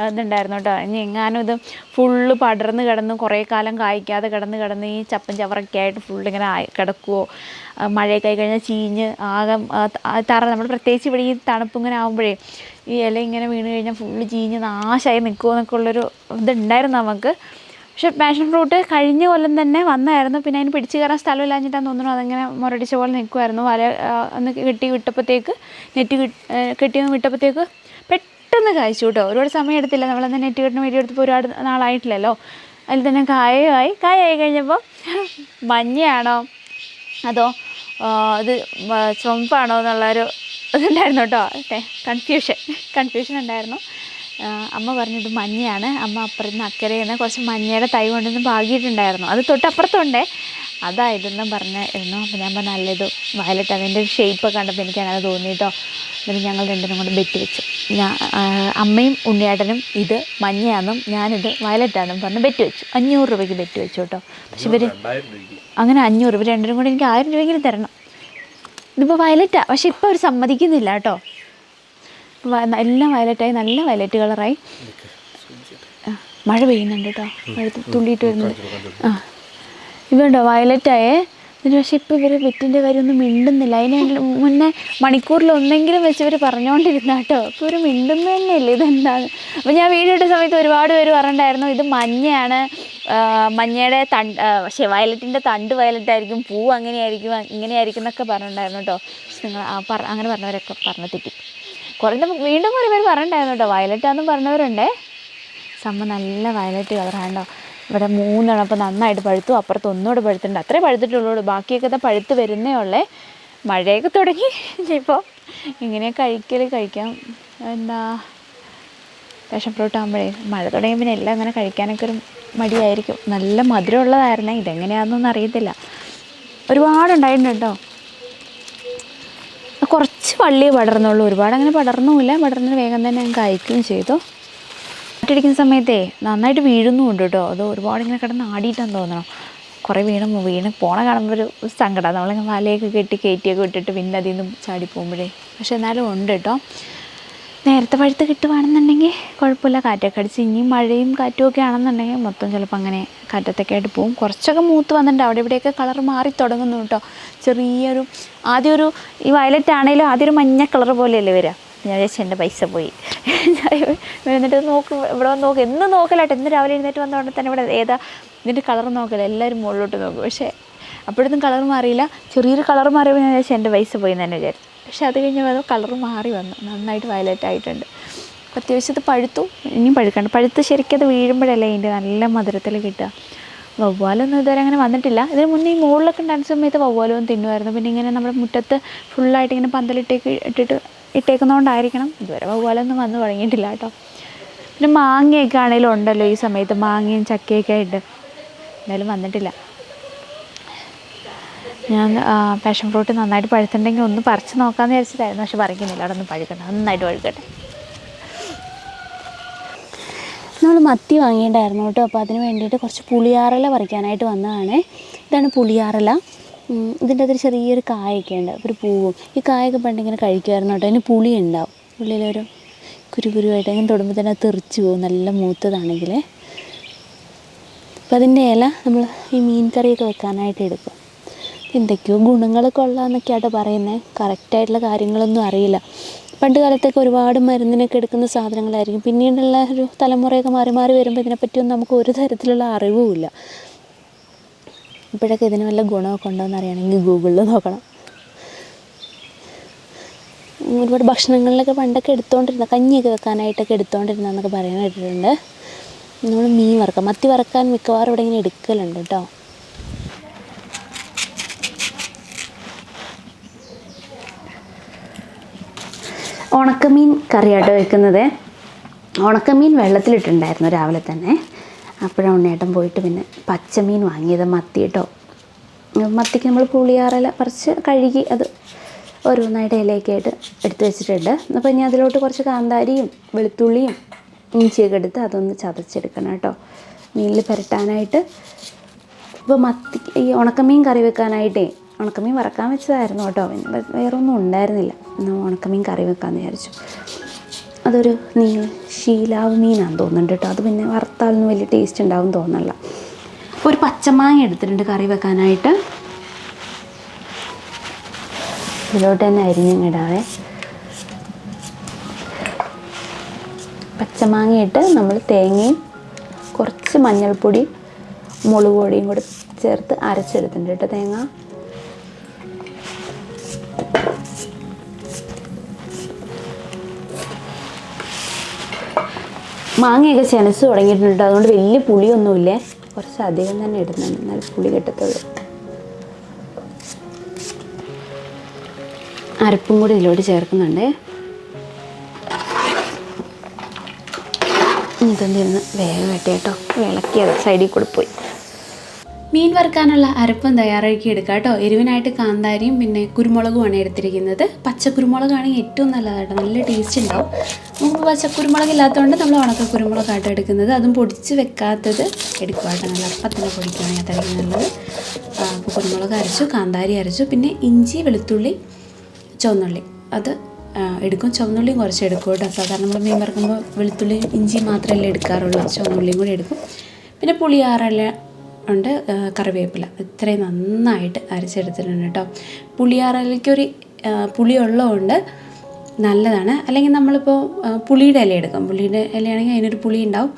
ഇതുണ്ടായിരുന്നു കേട്ടോ. ഇനി എങ്ങാനും ഇത് ഫുള്ള് പടർന്ന് കിടന്ന് കുറേ കാലം കായ്ക്കാതെ കിടന്ന് കിടന്ന് ഈ ചപ്പൻ ചവറൊക്കെ ആയിട്ട് ഫുള്ള് ഇങ്ങനെ കിടക്കുവോ? മഴയൊക്കെ ആയി കഴിഞ്ഞാൽ ചീഞ്ഞ് ആകെ തറ നമ്മൾ പ്രത്യേകിച്ച് ഇവിടെ ഈ തണുപ്പ് ഇങ്ങനെ ആകുമ്പോഴേ ഈ ഇല ഇങ്ങനെ വീണ് കഴിഞ്ഞാൽ ഫുള്ള് ചീഞ്ഞ് നാശമായി നിൽക്കുമോ എന്നൊക്കെ ഉള്ളൊരു ഇതുണ്ടായിരുന്നു നമുക്ക്. പക്ഷെ പാഷൻ ഫ്രൂട്ട് കഴിഞ്ഞ കൊല്ലം തന്നെ വന്നായിരുന്നു. പിന്നെ അതിന് പിടിച്ചു കയറാൻ സ്ഥലമില്ലാഞ്ഞിട്ടാന്ന് തോന്നുന്നു. അതങ്ങനെ മുരടിച്ച പോലെ നിൽക്കുമായിരുന്നു വല ഒന്ന് കെട്ടി വിട്ടപ്പോഴത്തേക്ക് നെറ്റ് കെട്ടി വിട്ടപ്പോഴത്തേക്ക് പെട്ടെന്ന് കായ്ച്ചു കേട്ടോ. ഒരുപാട് സമയം എടുത്തില്ല. നമ്മളന്ന് നെറ്റ് കെട്ടിന് വീഡിയോ എടുത്തപ്പോൾ ഒരുപാട് നാളായിട്ടില്ലല്ലോ. അതിൽ തന്നെ കായമായി കായായി കഴിഞ്ഞപ്പോൾ മഞ്ഞയാണോ? അതോ ഇത് ചുമപ്പാണോ എന്നുള്ളൊരു ഇതുണ്ടായിരുന്നു കേട്ടോ. കൺഫ്യൂഷൻ കൺഫ്യൂഷൻ ഉണ്ടായിരുന്നു. അമ്മ പറഞ്ഞു ഇത് മഞ്ഞയാണ്. അമ്മ അപ്പുറത്ത് അക്കരയിൽ കുറച്ച് മഞ്ഞയുടെ തൈ കൊണ്ടുവന്ന് പാകിയിട്ടുണ്ടായിരുന്നു. അത് തൊട്ടപ്പുറത്തുണ്ടേ. അതായതെന്നും പറഞ്ഞായിരുന്നു. അപ്പോൾ ഞാൻ പറഞ്ഞ നല്ലത് വയലറ്റ് അതിന്റെ ഒരു ഷേപ്പ് കണ്ടപ്പോൾ എനിക്ക് അങ്ങനെ തോന്നി കേട്ടോ എന്നിട്ട് ഞങ്ങൾ രണ്ടിനും കൂടെ ബെറ്റ് വെച്ചു. ഞാൻ അമ്മയും ഉണ്ണിയേട്ടനും ഇത് മഞ്ഞയാണെന്നും ഞാനിത് വയലറ്റാണെന്നും പറഞ്ഞ് ബെറ്റ് വെച്ചു. അഞ്ഞൂറ് രൂപയ്ക്ക് ബെറ്റ് വെച്ചു കേട്ടോ പക്ഷെ ഇവർ അങ്ങനെ അഞ്ഞൂറ് ഇവർ രണ്ടിനും കൂടെ എനിക്ക് ആയിരം രൂപയെങ്കിലും തരണം. ഇതിപ്പോൾ വയലറ്റാണ് പക്ഷെ ഇപ്പോൾ അവർ സമ്മതിക്കുന്നില്ല കേട്ടോ എല്ലാം വയലറ്റായി നല്ല വയലറ്റ് കളറായി. മഴ പെയ്യുന്നുണ്ട് കേട്ടോ മഴ തുള്ളിയിട്ട് വരുന്നുണ്ട്. ആ. ഇവണ്ടോ വയലറ്റായേ? എന്നിട്ട് പക്ഷേ ഇപ്പോൾ ഇവർ വെറ്റിന്റെ കാര്യമൊന്നും മിണ്ടുന്നില്ല. അതിന് മുന്നേ മണിക്കൂറിൽ ഒന്നെങ്കിലും വെച്ച് ഇവർ പറഞ്ഞുകൊണ്ടിരുന്ന കേട്ടോ ഇപ്പോൾ ഇവർ മിണ്ടുന്ന തന്നെയല്ലേ ഇതെന്താണ്? അപ്പോൾ ഞാൻ വീഡിയോ ഇട്ട സമയത്ത് ഒരുപാട് പേര് പറഞ്ഞിട്ടുണ്ടായിരുന്നു ഇത് മഞ്ഞയാണ്. മഞ്ഞയുടെ തണ്ട് പക്ഷേ വയലറ്റിന്റെ തണ്ട് വയലറ്റായിരിക്കും പൂ അങ്ങനെയായിരിക്കും ഇങ്ങനെയായിരിക്കും എന്നൊക്കെ പറഞ്ഞിട്ടുണ്ടായിരുന്നു കേട്ടോ നിങ്ങൾ അങ്ങനെ പറഞ്ഞവരൊക്കെ പറഞ്ഞു തെറ്റി. കുറേ വീണ്ടും കുറേ പേര് പറഞ്ഞിട്ടുണ്ടായിരുന്നു കേട്ടോ. വയലറ്റാന്ന് പറഞ്ഞവരുണ്ടേ. സമ്മ നല്ല വയലറ്റ് കളറാണ്ടോ ഇവിടെ മൂന്നെണ്ണം അപ്പോൾ നന്നായിട്ട് പഴുത്തു. അപ്പുറത്ത് ഒന്നുകൂടെ പഴുത്തിട്ടുണ്ട്. അത്രേ പഴുത്തിട്ടുള്ളൂ. ബാക്കിയൊക്കെ പഴുത്ത് വരുന്നേ ഉള്ളേ. മഴയൊക്കെ തുടങ്ങി. ഇനിയിപ്പോൾ ഇങ്ങനെ കഴിക്കൽ കഴിക്കാം. എന്താ? പാഷൻ ഫ്രൂട്ട് മഴ തുടങ്ങിയ പിന്നെ എല്ലാം അങ്ങനെ കഴിക്കാനൊക്കെ ഒരു മടിയായിരിക്കും. നല്ല മധുരമുള്ളതായിരുന്നേ. ഇതെങ്ങനെയാണെന്നൊന്നും അറിയത്തില്ല. ഒരുപാടുണ്ടായിട്ടുണ്ട് കേട്ടോ. കുറച്ച് പള്ളി പടർന്നുള്ളൂ. ഒരുപാട് അങ്ങനെ പടർന്നുമില്ല. പടർന്ന് വേഗം തന്നെ ഞാൻ കായ്ക്കുകയും ചെയ്തു. കാറ്റടിക്കുന്ന സമയത്തേ നന്നായിട്ട് വീഴുന്നുമുണ്ട് കേട്ടോ. അത് ഒരുപാട് ഇങ്ങനെ കിടന്ന് ആടിയിട്ടാന്ന് തോന്നണം. കുറേ വീണ് വീണ് പോണ കാണുമ്പോൾ ഒരു സങ്കടം. നമ്മളിങ്ങനെ വലയൊക്കെ കെട്ടി കയറ്റിയൊക്കെ വിട്ടിട്ട് പിന്നെ അതിൽ നിന്നും ചാടി പോകുമ്പോഴേ. പക്ഷെ എന്നാലും ഉണ്ട് കേട്ടോ. നേരത്തെ പഴുത്ത് കിട്ടുവാണെന്നുണ്ടെങ്കിൽ കുഴപ്പമില്ല. കാറ്റൊക്കെ അടിച്ച് ഇനിയും മഴയും കാറ്റും ഒക്കെ ആണെന്നുണ്ടെങ്കിൽ മൊത്തം ചിലപ്പോൾ അങ്ങനെ കാറ്റത്തൊക്കെ ആയിട്ട് പോകും. കുറച്ചൊക്കെ മൂത്ത് വന്നിട്ടുണ്ട്. അവിടെ ഇവിടെയൊക്കെ കളർ മാറി തുടങ്ങുന്നു കേട്ടോ. ചെറിയൊരു ആദ്യം ഒരു ഈ വയലറ്റ് ആണെങ്കിലും ആദ്യം ഒരു മഞ്ഞ കളർ പോലെയല്ലേ വരിക. ഞാൻ വിചാരിച്ചു എന്റെ പൈസ പോയി. എന്നിട്ട് നോക്ക് ഇവിടെ വന്ന് നോക്ക്. എന്ന് നോക്കലാട്ടെ. ഇന്ന് രാവിലെ എഴുന്നേറ്റ് വന്നതുകൊണ്ട് തന്നെ ഇവിടെ ഏതാ ഇതിന്റെ കളർ നോക്കില്ല എല്ലാവരും മുകളിലോട്ട് നോക്കും. പക്ഷേ അപ്പോഴൊന്നും കളർ മാറിയില്ല. ചെറിയൊരു കളർ മാറിയപ്പോൾ ഞാൻ വിചാരിച്ചു എന്റെ പൈസ പോയി എന്ന് തന്നെ വിചാരിച്ചു. പക്ഷെ അത് കഴിഞ്ഞ് അത് കളർ മാറി വന്നു. നന്നായിട്ട് വയലറ്റ് ആയിട്ടുണ്ട്. അപ്പോൾ അത്യാവശ്യം ഇത് പഴുത്തു. ഇനിയും പഴുക്കണ്ട പഴുത്ത് ശരിക്കും അത് വീഴുമ്പോഴല്ലേ അതിന്റെ നല്ല മധുരത്തിൽ കിട്ടുക. വവ്വാലൊന്നും ഇതുവരെ അങ്ങനെ വന്നിട്ടില്ല. ഇതിന് മുന്നേ ഈ മുകളിലൊക്കെ ഉണ്ടായിരുന്ന സമയത്ത് വവ്വാലൊന്നും തിന്നുമായിരുന്നു. പിന്നെ ഇങ്ങനെ നമ്മുടെ മുറ്റത്ത് ഫുള്ളായിട്ട് ഇങ്ങനെ പന്തലിട്ടേക്ക് ഇട്ടിട്ട് ഇട്ടേക്കുന്നതുകൊണ്ടായിരിക്കണം ഇതുവരെ വവ്വാലൊന്നും വന്ന് തുടങ്ങിയിട്ടില്ല കേട്ടോ. പിന്നെ മാങ്ങയൊക്കെ ആണെങ്കിലും ഉണ്ടല്ലോ ഈ സമയത്ത്. മാങ്ങയും ചക്കയൊക്കെ ആയിട്ട്. എന്തായാലും വന്നിട്ടില്ല. ഞാൻ പാഷൻ ഫ്രൂട്ട് നന്നായിട്ട് പഴുത്തുണ്ടെങ്കിൽ ഒന്ന് പറിച്ച് നോക്കാമെന്ന് വിചാരിച്ചിട്ടായിരുന്നു. പക്ഷെ പറിക്കുന്നില്ല. അവിടെ ഒന്ന് പഴുക്കട്ടെ. നന്നായിട്ട് പഴുക്കട്ടെ. നമ്മൾ മത്തി വാങ്ങിയിട്ടുണ്ടായിരുന്നു കേട്ടോ. അപ്പോൾ അതിന് വേണ്ടിയിട്ട് കുറച്ച് പുളിയാറല പറിക്കാനായിട്ട് വന്നതാണ്. ഇതാണ് പുളിയാറല. ഇതിന്റെ അകത്തൊരു ചെറിയൊരു കായൊക്കെ ഉണ്ട്. ഒരു പൂവും. ഈ കായൊക്കെ പണ്ട് ഇങ്ങനെ കഴിക്കുമായിരുന്നു കേട്ടോ. അതിന് പുളി ഉണ്ടാവും ഉള്ളിലൊരു കുരുകുരുവായിട്ട് അങ്ങനെ തൊടുമ്പോൾ തന്നെ തെറിച്ച് പോകും. നല്ല മൂത്തതാണെങ്കിൽ അപ്പോൾ അതിന്റെ ഇല നമ്മൾ ഈ മീൻ കറിയൊക്കെ വെക്കാനായിട്ട് എടുക്കും. എന്തൊക്കെയോ ഗുണങ്ങൾ കൊള്ളാമെന്നൊക്കെയാട്ടോ പറയുന്നത് കറക്റ്റായിട്ടുള്ള കാര്യങ്ങളൊന്നും അറിയില്ല. പണ്ട് കാലത്തൊക്കെ ഒരുപാട് മരുന്നിനൊക്കെ എടുക്കുന്ന സാധനങ്ങളായിരിക്കും. പിന്നീടുള്ള ഒരു തലമുറയൊക്കെ മാറി മാറി വരുമ്പോൾ ഇതിനെപ്പറ്റിയൊന്നും നമുക്ക് ഒരു തരത്തിലുള്ള അറിവുമില്ല ഇപ്പോഴൊക്കെ ഇതിന് വല്ല ഗുണമൊക്കെ ഉണ്ടോയെന്ന് അറിയണമെങ്കിൽ ഗൂഗിളിൽ നോക്കണം. ഒരുപാട് ഭക്ഷണങ്ങളിലൊക്കെ പണ്ടൊക്കെ എടുത്തുകൊണ്ടിരുന്ന കഞ്ഞിയൊക്കെ വെക്കാനായിട്ടൊക്കെ എടുത്തുകൊണ്ടിരുന്നതെന്നൊക്കെ പറയാൻ കേട്ടിട്ടുണ്ട്. നമ്മൾ മീൻ വറക്കാം. മത്തി വറക്കാൻ മിക്കവാറും ഇവിടെ ഇങ്ങനെ എടുക്കലുണ്ട് കേട്ടോ. ഉണക്കമീൻ കറിയായിട്ട് വെക്കുന്നത്. ഉണക്കമീൻ വെള്ളത്തിലിട്ടുണ്ടായിരുന്നു രാവിലെ തന്നെ. അപ്പോഴാണ് ഉണ്ണേട്ടൻ പോയിട്ട് പിന്നെ പച്ചമീൻ വാങ്ങിയത് മത്തി കേട്ടോ മത്തിക്ക് നമ്മൾ പുളിയാറല കുറച്ച് കഴുകി അത് ഓരോന്നായിട്ട് ഇലയൊക്കെ ആയിട്ട് എടുത്ത് വെച്ചിട്ടുണ്ട്. അപ്പോൾ ഇനി അതിലോട്ട് കുറച്ച് കാന്താരിയും വെളുത്തുള്ളിയും ഇഞ്ചിയൊക്കെ എടുത്ത് അതൊന്ന് ചതച്ചെടുക്കണം കേട്ടോ. മീനിൽ പുരട്ടാനായിട്ട്. ഇപ്പോൾ മത്തി ഈ ഉണക്കമീൻ കറി വെക്കാനായിട്ടേ ഉണക്കമീൻ വറക്കാൻ വെച്ചതായിരുന്നു കേട്ടോ. പിന്നെ വേറെ ഒന്നും ഉണ്ടായിരുന്നില്ല. ഉണക്കമീൻ കറി വെക്കാമെന്ന് വിചാരിച്ചു. അതൊരു നീ ശീലാവ് മീനാണെന്ന് തോന്നുന്നുണ്ട് കേട്ടോ. അത് പിന്നെ വറുത്താലൊന്നും വലിയ ടേസ്റ്റ് ഉണ്ടാവും അപ്പോൾ ഒരു പച്ചമാങ്ങ എടുത്തിട്ടുണ്ട് കറി വെക്കാനായിട്ട്. ഇതിലോട്ട് തന്നെ അരിഞ്ഞിടാവേ പച്ചമാങ്ങയിട്ട് നമ്മൾ തേങ്ങയും കുറച്ച് മഞ്ഞൾപ്പൊടി മുളക് പൊടിയും കൂടെ ചേർത്ത് അരച്ചെടുത്തിട്ടുണ്ട് കേട്ടോ തേങ്ങ. മാങ്ങയൊക്കെ ചെനച്ച് തുടങ്ങിയിട്ടുണ്ട്. അതുകൊണ്ട് വലിയ പുളിയൊന്നുമില്ല. കുറച്ച് അധികം തന്നെ ഇടുന്നുണ്ട്. എന്നാലും പുളി കിട്ടത്തുള്ളൂ. അരപ്പും കൂടി ഇതിലോട്ട് ചേർക്കുന്നുണ്ട്. ഇതൊന്നും ഇരുന്ന് വേഗം കേട്ടോ. വിളക്കിയത് സൈഡിൽ കൂടി പോയി. മീൻ വറുക്കാനുള്ള അരപ്പം തയ്യാറാക്കി എടുക്കാം കേട്ടോ. എരിവിനായിട്ട് കാന്താരിയും പിന്നെ കുരുമുളകുമാണ് എടുത്തിരിക്കുന്നത്. പച്ചക്കുരുമുളകാണെങ്കിൽ ഏറ്റവും നല്ലതായിട്ട് നല്ല ടേസ്റ്റ് ഉണ്ടാവും. നമുക്ക് പച്ചക്കുരുമുളക് ഇല്ലാത്തതുകൊണ്ട് നമ്മൾ ഉണക്ക കുരുമുളകായിട്ട് എടുക്കുന്നത്. അതും പൊടിച്ച് വെക്കാത്തത് എടുക്കുക കേട്ടോ. നല്ല അപ്പത്തിന് ഞാൻ അതായിരിക്കും നല്ലത്. അപ്പോൾ കുരുമുളക് അരച്ചു കാന്താരി അരച്ചു പിന്നെ ഇഞ്ചി വെളുത്തുള്ളി ചുവന്നുള്ളി. അത് എടുക്കും. ചുവന്നുള്ളിയും കുറച്ച് എടുക്കും കേട്ടോ. സാധാരണ നമ്മൾ മീൻ വറുക്കുമ്പോൾ വെളുത്തുള്ളി ഇഞ്ചി മാത്രമല്ലേ എടുക്കാറുള്ളൂ. ചുവന്നുള്ളിയും കൂടി എടുക്കും. പിന്നെ പുളിയാറല്ല ഉണ്ട് കറിവേപ്പില. ഇത്രയും നന്നായിട്ട് അരച്ചെടുത്തിട്ടുണ്ട് കേട്ടോ. പുളിയാറലയ്ക്കൊരു ആ, പുളിയുള്ളതുകൊണ്ട് നല്ലതാണ്. അല്ലെങ്കിൽ നമ്മളിപ്പോൾ പുളിയുടെ ഇല എടുക്കാം. പുളിയുടെ ഇലയാണെങ്കിൽ അതിനൊരു പുളി ഉണ്ടാവും.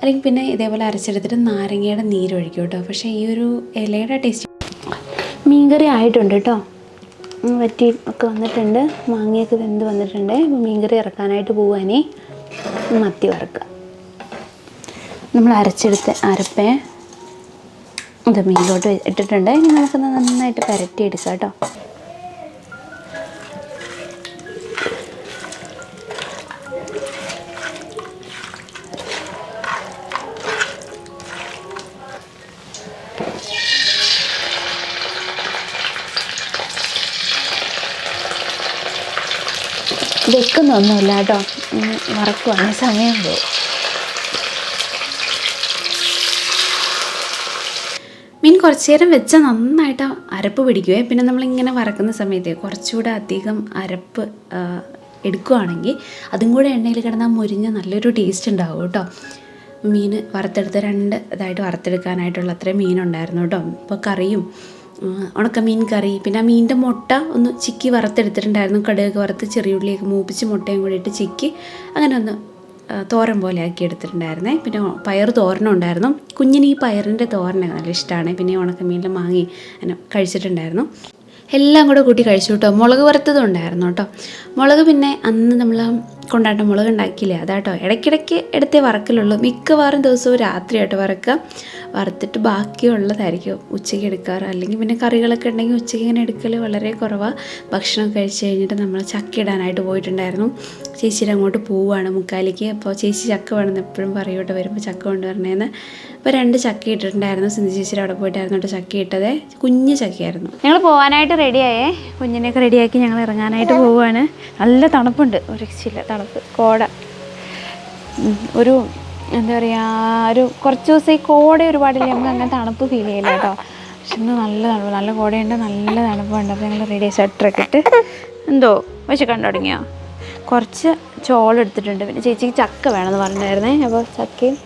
അല്ലെങ്കിൽ പിന്നെ ഇതേപോലെ അരച്ചെടുത്തിട്ട് നാരങ്ങയുടെ നീരൊഴിക്കും കേട്ടോ. പക്ഷേ ഈ ഒരു ഇലയുടെ ടേസ്റ്റ് മീൻകറി ആയിട്ടുണ്ട് കേട്ടോ. വറ്റി ഒക്കെ വന്നിട്ടുണ്ട്. മാങ്ങയൊക്കെ വെന്ത് വന്നിട്ടുണ്ട്. മീൻകറി ഇറക്കാനായിട്ട് പോവാനേ മത്തി വറുക്കുക നമ്മൾ അരച്ചെടുത്ത് അരപ്പേ ഇത് മീനിലോട്ട് ഇട്ടിട്ടുണ്ട്. ഇനി നമുക്കൊന്ന് നന്നായിട്ട് പുരട്ടിയെടുക്കാം കേട്ടോ. വെക്കുന്നൊന്നുമില്ല കേട്ടോ. വറക്കുവാണെങ്കിൽ സമയം പോകും കുറച്ച് നേരം വെച്ചാൽ നന്നായിട്ട് അരപ്പ് പിടിക്കുവേ. പിന്നെ നമ്മളിങ്ങനെ വറക്കുന്ന സമയത്ത് കുറച്ചുകൂടെ അധികം അരപ്പ് എടുക്കുകയാണെങ്കിൽ അതും കൂടെ എണ്ണയിൽ കിടന്നാൽ മുരിഞ്ഞ നല്ലൊരു ടേസ്റ്റ് ഉണ്ടാവും കേട്ടോ. മീൻ വറുത്തെടുത്ത് രണ്ട് ഇതായിട്ട് വറുത്തെടുക്കാനായിട്ടുള്ള അത്രയും മീനുണ്ടായിരുന്നു കേട്ടോ. ഇപ്പോൾ കറിയും ഉണക്ക മീൻ കറി പിന്നെ ആ മീനിന്റെ മുട്ട ഒന്ന് ചിക്കി വറുത്തെടുത്തിട്ടുണ്ടായിരുന്നു. കടുകൊക്കെ വറുത്ത് ചെറിയുള്ളിയൊക്കെ മൂപ്പിച്ച് മുട്ടയും കൂടി ഇട്ട് ചിക്കി അങ്ങനെ ഒന്ന് തോരൻ പോലെ ആക്കി എടുത്തിട്ടുണ്ടായിരുന്നേ. പിന്നെ പയർ തോരനും ഉണ്ടായിരുന്നു. കുഞ്ഞിന് ഈ പയറിന്റെ തോരനെ നല്ല ഇഷ്ടമാണ് പിന്നെ ഉണക്കമീനിൽ മാങ്ങി അങ്ങനെ കഴിച്ചിട്ടുണ്ടായിരുന്നു. എല്ലാം കൂടെ കൂട്ടി കഴിച്ചു കേട്ടോ. മുളക് വറുത്തതും ഉണ്ടായിരുന്നു കേട്ടോ. മുളക് പിന്നെ അന്ന് നമ്മൾ കൊണ്ടാട്ട മുളക് ഉണ്ടാക്കിയില്ലേ? അതാട്ടോ. ഇടയ്ക്കിടയ്ക്ക് എടുത്തേ വറക്കലുള്ളൂ. മിക്കവാറും ദിവസവും രാത്രി ആയിട്ട് വറക്കുക. വറുത്തിട്ട് ബാക്കിയുള്ളതായിരിക്കും ഉച്ചയ്ക്ക് എടുക്കാറ്. അല്ലെങ്കിൽ പിന്നെ കറികളൊക്കെ ഉണ്ടെങ്കിൽ ഉച്ചയ്ക്ക് ഇങ്ങനെ എടുക്കൽ വളരെ കുറവാണ് ഭക്ഷണം കഴിച്ച് കഴിഞ്ഞിട്ട് നമ്മൾ ചക്ക ഇടാനായിട്ട് പോയിട്ടുണ്ടായിരുന്നു. ചേച്ചിയുടെ അങ്ങോട്ട് പോവുകയാണ് മുക്കാലിക്ക്. അപ്പോൾ ചേച്ചി ചക്ക വേണമെന്ന് എപ്പോഴും പറയൂട്ടോ വരുമ്പോൾ ചക്ക കൊണ്ടുവരണേന്ന്. അപ്പോൾ രണ്ട് ചക്ക ഇട്ടിട്ടുണ്ടായിരുന്നു. സിന്ധു ചേച്ചിയുടെ അവിടെ പോയിട്ടായിരുന്നു കേട്ടോ ചക്ക ഇട്ടത്. കുഞ്ഞ് ചക്കയായിരുന്നു. ഞങ്ങൾ പോകാനായിട്ട് റെഡിയായേ കുഞ്ഞിനെയൊക്കെ റെഡിയാക്കി ഞങ്ങൾ ഇറങ്ങാനായിട്ട് പോവുകയാണ്. നല്ല തണുപ്പുണ്ട്. ഒരു രക്ഷയില്ല തണുപ്പ് കോട. ഒരു എന്താ പറയുക ഒരു കുറച്ച് ദിവസം ഈ കോട ഒരുപാടില്ല നമുക്ക് അങ്ങനെ തണുപ്പ് ഫീൽ ചെയ്യില്ല കേട്ടോ. പക്ഷെ ഇന്ന് നല്ല തണുപ്പ് നല്ല കോടയുണ്ട് നല്ല തണുപ്പുണ്ട്. അപ്പോൾ ഞങ്ങൾ റെഡി സ്വെറ്ററൊക്കെ ഇട്ട് എന്തോ വിശക്കണ്ടു തുടങ്ങിയോ? കുറച്ച് ചോളെടുത്തിട്ടുണ്ട് പിന്നെ ചേച്ചിക്ക് ചക്ക വേണമെന്ന് പറഞ്ഞിട്ടുണ്ടായിരുന്നേ അപ്പോൾ ചക്കയും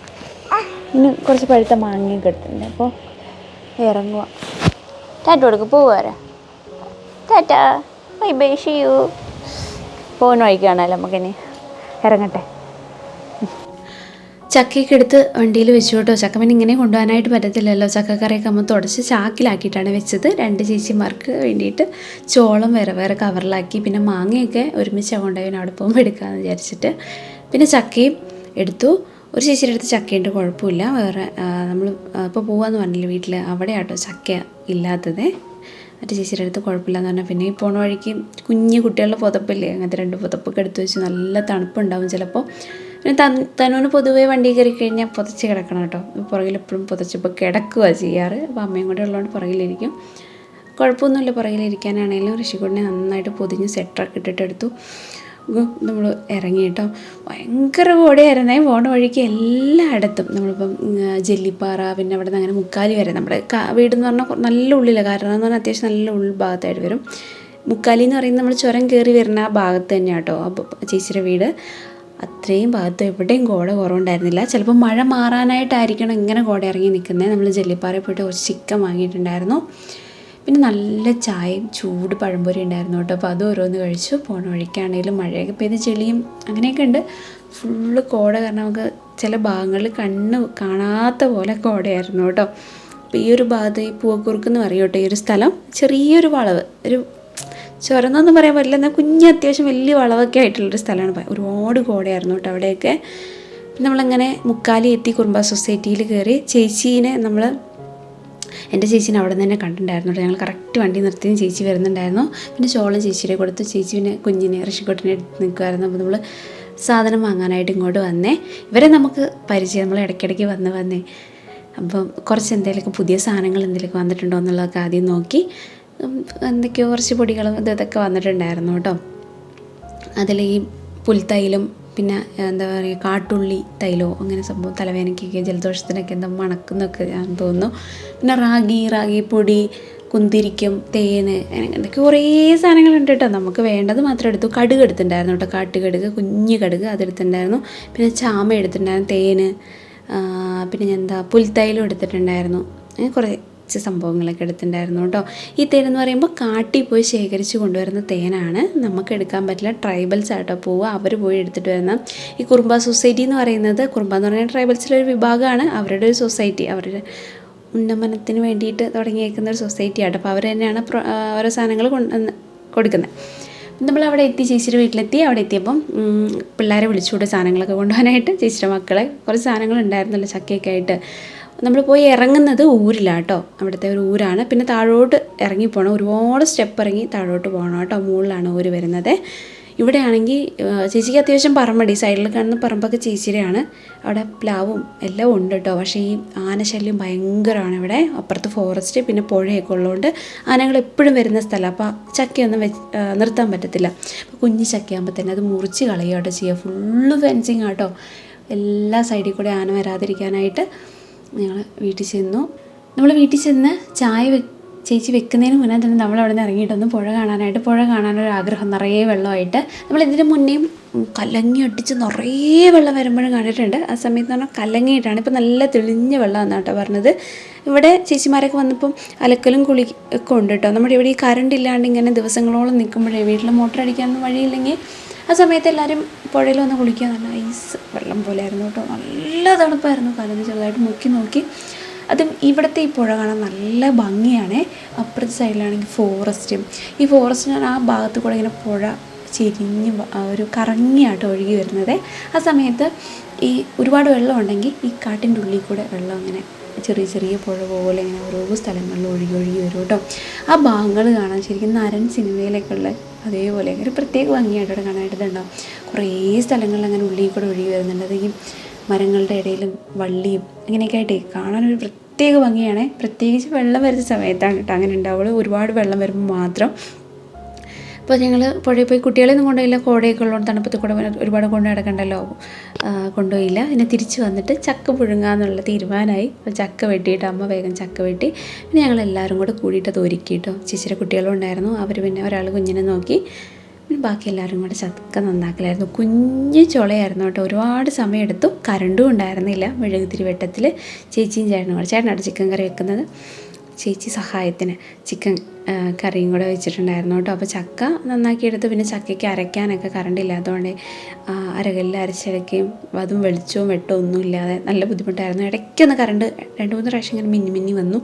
പിന്നെ കുറച്ച് പഴുത്ത മാങ്ങയൊക്കെ എടുത്തിട്ടുണ്ട്. അപ്പോൾ ഇറങ്ങുക ടാറ്റ കൊടുക്ക് പോവാരാ. Tata bye bye see you പോകുന്ന വഴിക്കാണല്ലോ നമുക്കിനി. ഇറങ്ങട്ടെ. ചക്കയൊക്കെ എടുത്ത് വണ്ടിയിൽ വെച്ചു കേട്ടോ ചക്ക പിന്നെ ഇങ്ങനെ കൊണ്ടുപോകാനായിട്ട് പറ്റത്തില്ലല്ലോ. ചക്കക്കറിയൊക്കെ നമ്മൾ തുടച്ച് ചാക്കിലാക്കിയിട്ടാണ് വെച്ചത്. രണ്ട് ചേച്ചിമാർക്ക് വേണ്ടിയിട്ട് ചോളം വേറെ വേറെ കവറിലാക്കി പിന്നെ മാങ്ങയൊക്കെ ഒരുമിച്ച് കൊണ്ടുപോയി അവിടെ പോകുമ്പോൾ എടുക്കാമെന്ന് വിചാരിച്ചിട്ട്. പിന്നെ ചക്കയും എടുത്തു. ഒരു ചേച്ചിയുടെ അടുത്ത് ചക്കയുണ്ട് കുഴപ്പമില്ല. വേറെ നമ്മൾ ഇപ്പോൾ പോകാമെന്ന് പറഞ്ഞില്ല വീട്ടിൽ അവിടെ ആട്ടോ ചക്ക ഇല്ലാത്തത്. മറ്റേ ചേച്ചിയുടെ അടുത്ത് കുഴപ്പമില്ലെന്ന് പറഞ്ഞാൽ പിന്നെ ഈ പോണ വഴിക്ക് കുഞ്ഞു കുട്ടികളുടെ പുതപ്പില്ലേ? അങ്ങനത്തെ രണ്ട് പുതപ്പൊക്കെ എടുത്ത് വെച്ച് നല്ല തണുപ്പുണ്ടാവും ചിലപ്പോൾ പിന്നെ തൻ തനൂന് പൊതുവേ വണ്ടി കയറി കഴിഞ്ഞാൽ പുതച്ച് കിടക്കണം കേട്ടോ. പുറകിൽ എപ്പോഴും പുതച്ചപ്പോൾ കിടക്കുക ചെയ്യാറ്. അപ്പോൾ അമ്മയും കൂടെ ഉള്ളതുകൊണ്ട് പുറകിലിരിക്കും. കുഴപ്പമൊന്നുമില്ല പുറകിലിരിക്കാനാണെങ്കിലും ഋഷികുടിനെ നന്നായിട്ട് പൊതിഞ്ഞ് സെറ്ററൊക്കെ ഇട്ടിട്ട് എടുത്തു നമ്മൾ ഇറങ്ങി കേട്ടോ ഭയങ്കര ഓടിയായിരുന്നേ. പോണ വഴിക്ക് എല്ലായിടത്തും നമ്മളിപ്പം ജെല്ലിപ്പാറ പിന്നെ അവിടെ നിന്ന് അങ്ങനെ മുക്കാലി വരെ നമ്മുടെ വീട് വീടെന്ന് പറഞ്ഞാൽ നല്ല ഉള്ളിലാണ് കാരണം എന്ന് പറഞ്ഞാൽ അത്യാവശ്യം നല്ല ഉൾഭാഗത്തായിട്ട് വരും. മുക്കാലി എന്ന് പറയുന്നത് നമ്മൾ ചുരം കയറി വരുന്ന ആ ഭാഗത്ത് തന്നെയാണ് കേട്ടോ അപ്പോൾ ചേച്ചിയുടെ വീട്. അത്രയും ഭാഗത്ത് എവിടെയും കോട കുറവുണ്ടായിരുന്നില്ല. ചിലപ്പോൾ മഴ മാറാനായിട്ടായിരിക്കണം ഇങ്ങനെ കോട ഇറങ്ങി നിൽക്കുന്നത് നമ്മൾ ജെല്ലിപ്പാറയിൽ പോയിട്ട് കുറച്ച് ചിക്കൻ വാങ്ങിയിട്ടുണ്ടായിരുന്നു. പിന്നെ നല്ല ചായയും ചൂട് പഴംപൊരി ഉണ്ടായിരുന്നു കേട്ടോ. അപ്പോൾ അത് ഓരോന്ന് കഴിച്ചു. പോണ വഴിക്കാണെങ്കിലും മഴയൊക്കെ പെയ്ത് ചെളിയും അങ്ങനെയൊക്കെ ഉണ്ട്. ഫുള്ള് കോട കാരണം നമുക്ക് ചില ഭാഗങ്ങളിൽ കണ്ണ് കാണാത്ത പോലെ കോടയായിരുന്നു കേട്ടോ. അപ്പോൾ ഈ ഒരു ഭാഗത്ത് ഈ പൂവക്കുറുക്ക് എന്ന് പറയും കേട്ടോ ഈ ഒരു സ്ഥലം. ചെറിയൊരു വളവ്. ഒരു ചുരന്നെന്ന് പറയാൻ പറ്റില്ല. എന്നാൽ കുഞ്ഞ് അത്യാവശ്യം വലിയ വളവൊക്കെ ആയിട്ടുള്ളൊരു സ്ഥലമാണ്. ഒരുപാട് കോടയായിരുന്നു കേട്ടോ അവിടെയൊക്കെ. നമ്മളങ്ങനെ മുക്കാലി എത്തി കുറുമ്പ സൊസൈറ്റിയിൽ കയറി ചേച്ചീനെ നമ്മൾ എന്റെ ചേച്ചീനെ അവിടെ നിന്ന് തന്നെ കണ്ടിട്ടുണ്ടായിരുന്നു കേട്ടോ. ഞങ്ങൾ കറക്റ്റ് വണ്ടി നിർത്തിയും ചേച്ചി വരുന്നുണ്ടായിരുന്നു. പിന്നെ ചോളം ചേച്ചിയുടെ കൊടുത്ത് ചേച്ചി പിന്നെ കുഞ്ഞിനെ ഋഷിക്കോട്ടിനെ എടുത്ത് നിൽക്കുമായിരുന്നു അപ്പോൾ നമ്മൾ സാധനം വാങ്ങാനായിട്ട് ഇങ്ങോട്ട് വന്നേ. ഇവരെ നമുക്ക് പരിചയം നമ്മൾ ഇടയ്ക്കിടയ്ക്ക് വന്ന് വന്നേ. അപ്പം കുറച്ച് എന്തെങ്കിലുമൊക്കെ പുതിയ സാധനങ്ങൾ എന്തെങ്കിലുമൊക്കെ വന്നിട്ടുണ്ടോ എന്നുള്ളതൊക്കെ ആദ്യം നോക്കി. എന്തൊക്കെയോ കുറച്ച് പൊടികളും ഇത് ഇതൊക്കെ വന്നിട്ടുണ്ടായിരുന്നു കേട്ടോ. അതിൽ ഈ പുൽത്തൈലും പിന്നെ എന്താ പറയുക കാട്ടുള്ളി തൈലോ അങ്ങനെ സംഭവം തലവേദനയ്ക്കൊക്കെ ജലദോഷത്തിനൊക്കെ എന്താ മണക്കുന്നൊക്കെ ഞാൻ തോന്നുന്നു. പിന്നെ റാഗി റാഗി പൊടി കുന്തിരിക്കും തേന് എന്തൊക്കെ കുറേ സാധനങ്ങളുണ്ട് കേട്ടോ. നമുക്ക് വേണ്ടത് മാത്രം എടുത്തു. കടുക് എടുത്തിട്ടുണ്ടായിരുന്നു കേട്ടോ. കാട്ടുകടുക് കുഞ്ഞ് കടുക് അതെടുത്തിട്ടുണ്ടായിരുന്നു പിന്നെ ചാമ എടുത്തിട്ടുണ്ടായിരുന്നു തേന്. പിന്നെ എന്താ പുൽത്തൈലും എടുത്തിട്ടുണ്ടായിരുന്നു. അങ്ങനെ കുറച്ച് സംഭവങ്ങളൊക്കെ എടുത്തിട്ടുണ്ടായിരുന്നു കേട്ടോ. ഈ തേൻ എന്ന് പറയുമ്പോൾ കാട്ടിൽ പോയി ശേഖരിച്ച് കൊണ്ടുവരുന്ന തേനാണ്. നമുക്ക് എടുക്കാൻ പറ്റില്ല. ട്രൈബൽസ് ആട്ടോ പോവുക. അവർ പോയി എടുത്തിട്ട് വരുന്ന ഈ കുറുമ്പ സൊസൈറ്റി എന്ന് പറയുന്നത് കുറുമ്പ എന്ന് പറയുന്ന ട്രൈബൽസിലെ ഒരു വിഭാഗമാണ്. അവരുടെ ഒരു സൊസൈറ്റി. അവരുടെ ഉന്നമനത്തിന് വേണ്ടിയിട്ട് തുടങ്ങിയേക്കുന്ന ഒരു സൊസൈറ്റി ആട്ടോ. അപ്പോൾ അവർ തന്നെയാണ് ഓരോ സാധനങ്ങൾ കൊടുക്കുന്നത്. നമ്മൾ അവിടെ എത്തി. ചേച്ചിയുടെ വീട്ടിലെത്തി. അവിടെ എത്തിയപ്പം പിള്ളേരെ വിളിച്ചുകൂടെ സാധനങ്ങളൊക്കെ കൊണ്ടുപോകാനായിട്ട് ചേച്ചിയുടെ മക്കളെ കുറച്ച് സാധനങ്ങൾ ഉണ്ടായിരുന്നല്ലോ ചക്കയൊക്കെ ആയിട്ട്. നമ്മൾ പോയി ഇറങ്ങുന്നത് ഊരിലാണ് കേട്ടോ അവിടുത്തെ ഒരു ഊരാണ്. പിന്നെ താഴോട്ട് ഇറങ്ങി പോകണം ഒരുപാട് സ്റ്റെപ്പ് ഇറങ്ങി താഴോട്ട് പോകണം കേട്ടോ മുകളിലാണ് ഊര് വരുന്നത്. ഇവിടെയാണെങ്കിൽ ചേച്ചിക്ക് അത്യാവശ്യം പറമ്പടി. സൈഡിൽ കാണുന്ന പറമ്പൊക്കെ ചേച്ചിയുടെയാണ്. അവിടെ പ്ലാവും എല്ലാം ഉണ്ട് കേട്ടോ പക്ഷേ ഈ ആനശല്യം ഭയങ്കരമാണ് ഇവിടെ. അപ്പുറത്ത് ഫോറസ്റ്റ് പിന്നെ പുഴയൊക്കെ ഉള്ളതുകൊണ്ട് ആനകൾ എപ്പോഴും വരുന്ന സ്ഥലം. അപ്പോൾ ചക്കയൊന്നും വെച്ച് നിർത്താൻ പറ്റത്തില്ല. അപ്പോൾ കുഞ്ഞ് ചക്കയാകുമ്പോൾ തന്നെ അത് മുറിച്ച് കളയുക കേട്ടോ ചെയ്യുക ഫുള്ള് ഫെൻസിങ് ആട്ടോ എല്ലാ സൈഡിൽ കൂടെ ആന വരാതിരിക്കാനായിട്ട് ഞങ്ങൾ വീട്ടിൽ ചെന്നു. നമ്മൾ വീട്ടിൽ ചെന്ന് ചായ ചേച്ചി വെക്കുന്നതിന് മുന്നേ തന്നെ നമ്മൾ അവിടെ നിന്ന് ഇറങ്ങിയിട്ടൊന്ന് പുഴ കാണാനായിട്ട് പുഴ കാണാനൊരു ആഗ്രഹം നിറയെ വെള്ളമായിട്ട്. നമ്മൾ ഇതിന് മുന്നേയും കലങ്ങി അടിച്ച് നിറയെ വെള്ളം വരുമ്പോഴും കണ്ടിട്ടുണ്ട്. ആ സമയത്ത് പറഞ്ഞാൽ കലങ്ങിയിട്ടാണ്. ഇപ്പം നല്ല തെളിഞ്ഞ വെള്ളമാണ് കേട്ടോ പറഞ്ഞത്. ഇവിടെ ചേച്ചിമാരൊക്കെ വന്നപ്പം അലക്കലും കുളി ഒക്കെ ഉണ്ട് കേട്ടോ. നമ്മുടെ ഇവിടെ ഈ കറണ്ട് ഇല്ലാണ്ട് ഇങ്ങനെ ദിവസങ്ങളോളം നിൽക്കുമ്പോഴേ വീട്ടിൽ മോട്ടർ അടിക്കാനൊന്നും വഴിയില്ലെങ്കിൽ ആ സമയത്ത് എല്ലാവരും പുഴയിൽ വന്ന് കുളിക്കുക നല്ല ഐസ് വെള്ളം പോലെയായിരുന്നു കേട്ടോ. നല്ല തണുപ്പായിരുന്നു. കാലത്ത് ചെറുതായിട്ട് മുക്കി നോക്കി. അതും ഇവിടുത്തെ ഈ പുഴ കാണാൻ നല്ല ഭംഗിയാണേ. അപ്പുറത്തെ സൈഡിലാണെങ്കിൽ ഫോറസ്റ്റും ഈ ഫോറസ്റ്റിന് ആ ഭാഗത്ത് കൂടെ ഇങ്ങനെ പുഴ ചെരിഞ്ഞ് ഒരു കറങ്ങിയായിട്ട് ഒഴുകി വരുന്നത്. ആ സമയത്ത് ഈ ഒരുപാട് വെള്ളം ഉണ്ടെങ്കിൽ ഈ കാട്ടിന്റെ ഉള്ളിൽ കൂടെ വെള്ളം അങ്ങനെ ചെറിയ ചെറിയ പുഴ പോലെ ഇങ്ങനെ ഓരോ സ്ഥലങ്ങളിൽ ഒഴുകി ഒഴുകി വരും കേട്ടോ. ആ ഭാഗങ്ങൾ കാണാൻ ശരിക്കും നരൻ സിനിമയിലൊക്കെ ഉള്ള അതേപോലെ ഒരു പ്രത്യേക ഭംഗിയായിട്ട് ഇവിടെ കാണാനായിട്ട് ഇതുണ്ടാവും കുറേ സ്ഥലങ്ങളിൽ അങ്ങനെ ഉള്ളിൽ കൂടെ ഒഴുകി വരുന്നുണ്ട്. അത് ഈ മരങ്ങളുടെ ഇടയിലും വള്ളിയും അങ്ങനെയൊക്കെ ആയിട്ട് കാണാനൊരു പ്രത്യേക ഭംഗിയാണ്. പ്രത്യേകിച്ച് വെള്ളം വരുന്ന സമയത്താണ് കേട്ടോ അങ്ങനെ ഉണ്ടാവുള്ളൂ. ഒരുപാട് വെള്ളം വരുമ്പോൾ മാത്രം അപ്പോൾ ഞങ്ങൾ പുഴയിൽ പോയി കുട്ടികളെയൊന്നും കൊണ്ടുപോയില്ല. കോടയൊക്കെ ഉള്ളതുകൊണ്ട് തണുപ്പത്ത് കൂടെ ഒരുപാട് കൊണ്ടു നടക്കണ്ടല്ലോ. കൊണ്ടുപോയില്ല. പിന്നെ തിരിച്ചു വന്നിട്ട് ചക്ക പുഴുങ്ങാന്നുള്ള തീരുമാനമായി അപ്പോൾ ചക്ക വെട്ടിയിട്ട് അമ്മ വേഗം ചക്ക വെട്ടി. പിന്നെ ഞങ്ങൾ എല്ലാവരും കൂടെ കൂടിയിട്ട് അത് ഒരുക്കി കുട്ടികളുണ്ടായിരുന്നു അവർ പിന്നെ ഒരാൾ കുഞ്ഞിനെ നോക്കി. പിന്നെ ബാക്കി എല്ലാവരും കൂടെ ചക്ക നന്നാക്കലായിരുന്നു. കുഞ്ഞ് ചുളയായിരുന്നു കേട്ടോ. ഒരുപാട് സമയമെടുത്തു. കരണ്ടും ഉണ്ടായിരുന്നില്ല. മെഴുകുതിരി വെട്ടത്തിൽ ചേച്ചിയും ചേട്ടനും കൂടെ. ചേട്ടനാണ് ചിക്കൻ കറി വെക്കുന്നത്. ചേച്ചി സഹായത്തിന് ചിക്കൻ കറിയും കൂടെ വെച്ചിട്ടുണ്ടായിരുന്നു കേട്ടോ. അപ്പോൾ ചക്ക നന്നാക്കി എടുത്ത് പിന്നെ ചക്കയ്ക്ക് അരയ്ക്കാനൊക്കെ കറണ്ട് ഇല്ലാത്തതുകൊണ്ട് അരകല്ലിൽ അരച്ചരയ്ക്കുകയും അതും വെളിച്ചവും വെട്ടവും ഒന്നും ഇല്ലാതെ നല്ല ബുദ്ധിമുട്ടായിരുന്നു. ഇടയ്ക്കൊന്ന് കറണ്ട് രണ്ട് മൂന്ന് പ്രാവശ്യം ഇങ്ങനെ മിന്നി മിന്നി വന്നു.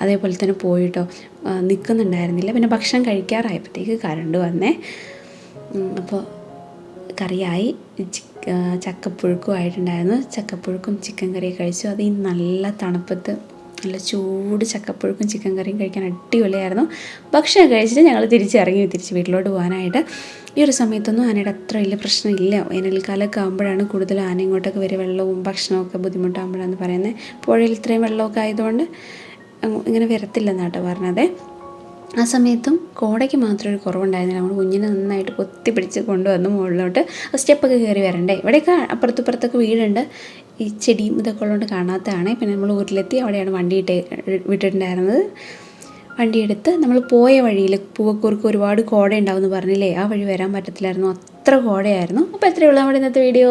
അതേപോലെ തന്നെ പോയിട്ടോ നിൽക്കുന്നുണ്ടായിരുന്നില്ല പിന്നെ ഭക്ഷണം കഴിക്കാറായപ്പോഴത്തേക്ക് കറണ്ട് വന്നേ. അപ്പോൾ കറിയായി. ചിക്ക ചക്കപ്പുഴുക്കും ആയിട്ടുണ്ടായിരുന്നു. ചക്കപ്പുഴുക്കും ചിക്കൻ കറിയും കഴിച്ചു. അത് ഈ നല്ല തണുപ്പത്ത് നല്ല ചൂട് ചക്കപ്പുഴുക്കും ചിക്കൻ കറിയും കഴിക്കാൻ അടിപൊളിയായിരുന്നു. ഭക്ഷണം കഴിച്ചിട്ട് ഞങ്ങൾ തിരിച്ചിറങ്ങി തിരിച്ച് വീട്ടിലോട്ട് പോകാനായിട്ട്. ഈ ഒരു സമയത്തൊന്നും ആനയുടെ അത്ര വലിയ പ്രശ്നമില്ല. വേനൽക്കാലമൊക്കെ ആകുമ്പോഴാണ് കൂടുതൽ ആന ഇങ്ങോട്ടൊക്കെ വരെ വെള്ളവും ഭക്ഷണമൊക്കെ ബുദ്ധിമുട്ടാകുമ്പോഴാണ് പറയുന്നത് പുഴയിൽ ഇത്രയും വെള്ളമൊക്കെ ആയതുകൊണ്ട് ഇങ്ങനെ വരത്തില്ലെന്നാട്ടോ പറഞ്ഞത്. ആ സമയത്തും കോടയ്ക്ക് മാത്രമേ ഒരു കുറവുണ്ടായിരുന്നില്ല. നമ്മൾ കുഞ്ഞിനെ നന്നായിട്ട് പൊത്തി പിടിച്ച് കൊണ്ടുവന്ന് മുകളിലോട്ട്. സ്റ്റെപ്പൊക്കെ കയറി വരണ്ടേ? ഇവിടെയൊക്കെ അപ്പുറത്തപ്പുറത്തൊക്കെ വീടുണ്ട്. ഈ ചെടിയും ഇതൊക്കെ ഉള്ളതുകൊണ്ട് കാണാത്തതാണ്. പിന്നെ നമ്മൾ ഊരിലെത്തി അവിടെയാണ് വണ്ടി ഇട്ട് വിട്ടിട്ടുണ്ടായിരുന്നത്. വണ്ടിയെടുത്ത് നമ്മൾ പോയ വഴിയിൽ പൂവക്കൂർക്ക് ഒരുപാട് കോട ഉണ്ടാവും എന്ന് പറഞ്ഞില്ലേ? ആ വഴി വരാൻ പറ്റത്തില്ലായിരുന്നു. അത്ര കോടയായിരുന്നു. അപ്പോൾ എത്രയുള്ള നമ്മുടെ ഇന്നത്തെ വീഡിയോ.